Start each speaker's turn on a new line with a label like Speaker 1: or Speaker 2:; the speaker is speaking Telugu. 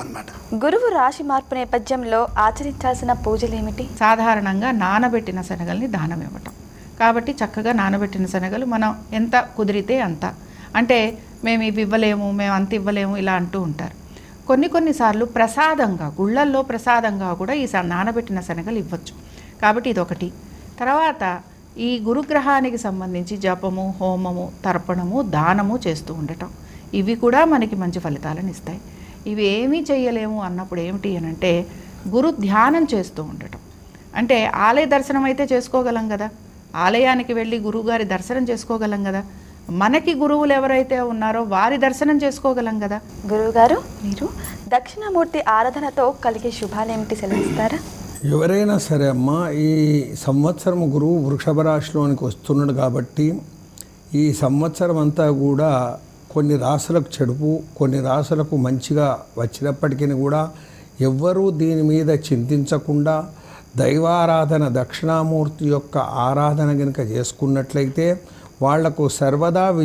Speaker 1: అనమాట
Speaker 2: గురువు రాశి మార్పు నేపథ్యంలో ఆచరించాల్సిన పూజలేమిటి?
Speaker 3: సాధారణంగా నానబెట్టిన శనగల్ని దానం ఇవ్వటం. కాబట్టి చక్కగా నానబెట్టిన శనగలు మనం ఎంత కుదిరితే అంత. అంటే మేము ఇవి ఇవ్వలేము మేము అంత ఇవ్వలేము ఇలా అంటూ ఉంటారు. కొన్ని కొన్నిసార్లు ప్రసాదంగా గుళ్ళల్లో ప్రసాదంగా కూడా ఈ స- నానబెట్టిన శనగలు ఇవ్వచ్చు. కాబట్టి ఇదొకటి. తర్వాత ఈ గురుగ్రహానికి సంబంధించి జపము హోమము తర్పణము దానము చేస్తూ ఉండటం. ఇవి కూడా మనకి మంచి ఫలితాలను ఇస్తాయి. ఇవి ఏమీ చేయలేము అన్నప్పుడు ఏమిటి అని అంటే గురు ధ్యానం చేస్తూ ఉండటం. అంటే ఆలయ దర్శనం అయితే చేసుకోగలం కదా. ఆలయానికి వెళ్ళి గురువుగారి దర్శనం చేసుకోగలం కదా. మనకి గురువులు ఎవరైతే ఉన్నారో వారి దర్శనం చేసుకోగలం కదా.
Speaker 2: గురువుగారు మీరు? దక్షిణామూర్తి ఆరాధనతో కలిగే శుభాలేమిటి సెలవిస్తారా?
Speaker 4: ఎవరైనా సరే అమ్మా ఈ సంవత్సరం గురువు వృషభ రాశిలోనికి వస్తున్నాడు కాబట్టి ఈ సంవత్సరం అంతా కూడా కొన్ని రాసులకు చెడుపు కొన్ని రాసులకు మంచిగా వచ్చినప్పటికీ కూడా ఎవ్వరూ దీని మీద చింతించకుండా దైవారాధన దక్షిణామూర్తి యొక్క ఆరాధన కనుక చేసుకున్నట్లయితే వాళ్ళకు సర్వదా వి